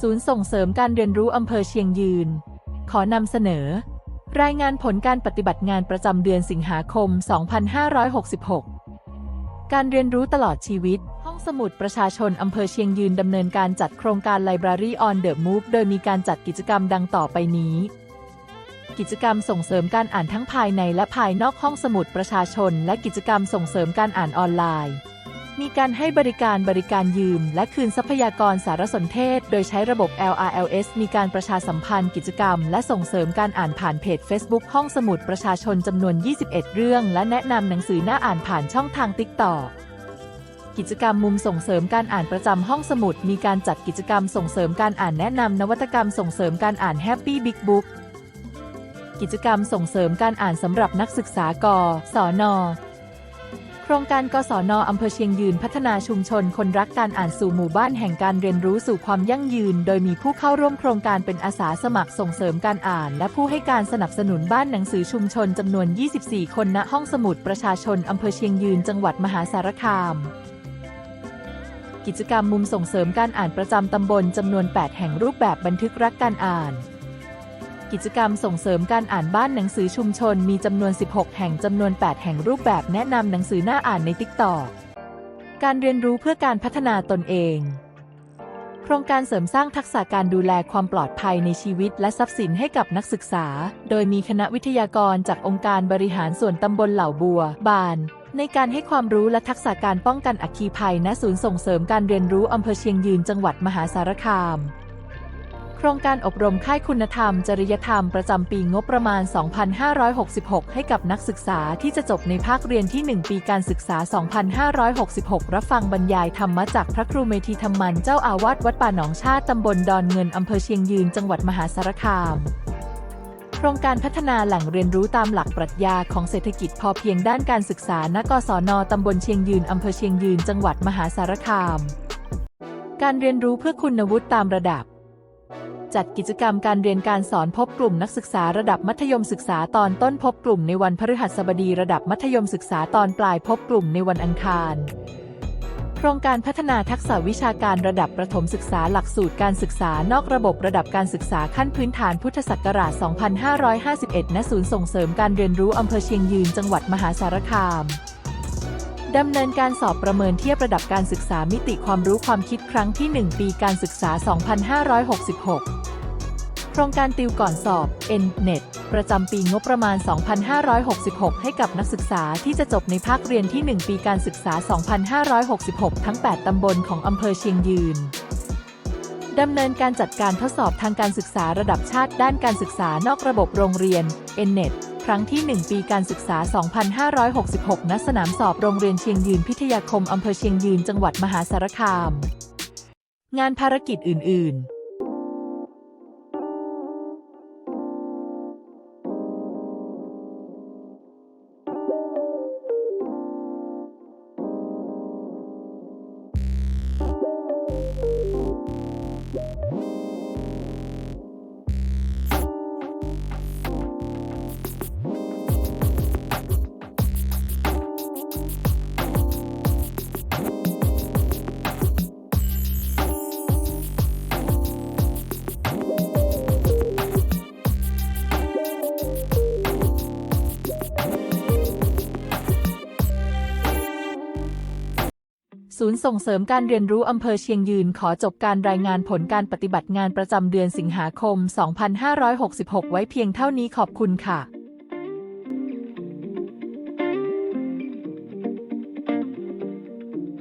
ศูนย์ส่งเสริมการเรียนรู้อำเภอเชียงยืน ขอนำเสนอ รายงานผลการปฏิบัติงานประจำเดือนสิงหาคม 2566 การเรียนรู้ตลอดชีวิต ห้องสมุดประชาชนอำเภอเชียงยืนดำเนินการจัดโครงการ Library on the Move โดยมีการจัดกิจกรรมดังต่อไปนี้ กิจกรรมส่งเสริมการอ่านทั้งภายในและภายนอกห้องสมุดประชาชน และกิจกรรมส่งเสริมการอ่านออนไลน์ มีการให้บริการบริการยืม และคืนทรัพยากรสารสนเทศ โดยใช้ระบบ LRLS มีการประชาสัมพันธ์กิจกรรม และส่งเสริมการอ่านผ่านเพจ Facebook ห้องสมุดประชาชนจำนวน 21 เรื่อง และแนะนำหนังสือหน้าอ่านผ่านช่องทาง TikTok กิจกรรมมุมส่งเสริมการอ่านประจำห้องสมุด มีการจัดกิจกรรมส่งเสริมการอ่านแนะนำนวัตกรรมส่งเสริมการอ่าน Happy Big Book กิจกรรมส่งเสริมการอ่านสำหรับนักศึกษากศนโครงการกศนอำเภอเชียงยืนพัฒนาชุมชนคนรักการอ่านสู่หมู่บ้านแห่งการเรียนรู้สู่ความยั่งยืน โดยมีผู้เข้าร่วมโครงการเป็นอาสาสมัครส่งเสริมการอ่าน และผู้ให้การสนับสนุนบ้านหนังสือชุมชนจำนวน 24 คนณห้องสมุดประชาชนอำเภอเชียงยืนจังหวัดมหาสารคาม กิจกรรมมุมส่งเสริมการอ่านประจำตำบลจำนวน 8 แห่งรูปแบบบันทึกรักการอ่าน กิจกรรมส่งเสริมการอ่านบ้านหนังสือชุมชนมีจำนวน 16 แห่งจำนวน 8 แห่งรูปแบบแนะนำหนังสือหน้าอ่านในติ๊กตอกการเรียนรู้เพื่อการพัฒนาตนเอง โครงการเสริมสร้างทักษะการดูแลความปลอดภัยในชีวิตและทรัพย์สินให้กับนักศึกษา โดยมีคณะวิทยากรจากองค์การบริหารส่วนตำบลเหล่าบัว บาน ในการให้ความรู้และทักษะการป้องกันอัคคีภัยณศูนย์ส่งเสริมการเรียนรู้อำเภอเชียงยืนจังหวัดมหาสารคาม โครงการอบรมค่ายคุณธรรม จริยธรรมประจำปีงบประมาณ 2566 ให้กับนักศึกษาที่จะจบในภาคเรียนที่ 1 ปีการศึกษา 2566 รับฟังบรรยายธรรมจากพระครูเมธีธรรมันเจ้าอาวาสวัดป่าหนองชาติตำบลดอนเงินอำเภอเชียงยืนจังหวัดมหาสารคามโครงการพัฒนาแหล่งเรียนรู้ตามหลักปรัชญาของเศรษฐกิจพอเพียงด้านการศึกษา ณ กศน ตำบลเชียงยืน อำเภอเชียงยืน จังหวัดมหาสารคาม การเรียนรู้เพื่อคุณวุฒิตามระดับ จัดกิจกรรมการเรียนการสอนพบกลุ่มนักศึกษาระดับมัธยมศึกษาตอนต้นพบกลุ่มในวันพฤหัสบดีระดับมัธยมศึกษาตอนปลายพบกลุ่มในวันอังคาร โครงการพัฒนาทักษะวิชาการระดับประถมศึกษาหลักสูตรการศึกษานอกระบบระดับการศึกษาขั้นพื้นฐานพุทธศักราช 2551 ณ ศูนย์ส่งเสริมการเรียนรู้อำเภอเชียงยืนจังหวัดมหาสารคามดำเนินการสอบประเมินเทียบระดับการศึกษามิติความรู้ความคิดครั้งที่ 1 ปีการศึกษา 2566 ครงการติวก่อนสอบ N-NET ประจำปีงบประมาณ 2566 ให้กับนักศึกษาที่จะจบในภาคเรียนที่ 1 ปีการศึกษา 2566 ทั้ง 8 ตำบลของอำเภอเชียงยืนดำเนินการจัดการทดสอบทางการศึกษาระดับชาติด้านการศึกษานอกระบบโรงเรียน N-NET ครั้งที่ 1 ปีการศึกษา 2566 ณ สนามสอบโรงเรียนเชียงยืนพิทยาคมอำเภอเชียงยืน จังหวัดมหาสารคาม งานภารกิจอื่น ๆ ศูนย์ส่งเสริมการเรียนรู้อำเภอเชียงยืนขอจบการรายงานผลการปฏิบัติงานประจำเดือนสิงหาคม 2566 ไว้เพียงเท่านี้ขอบคุณค่ะ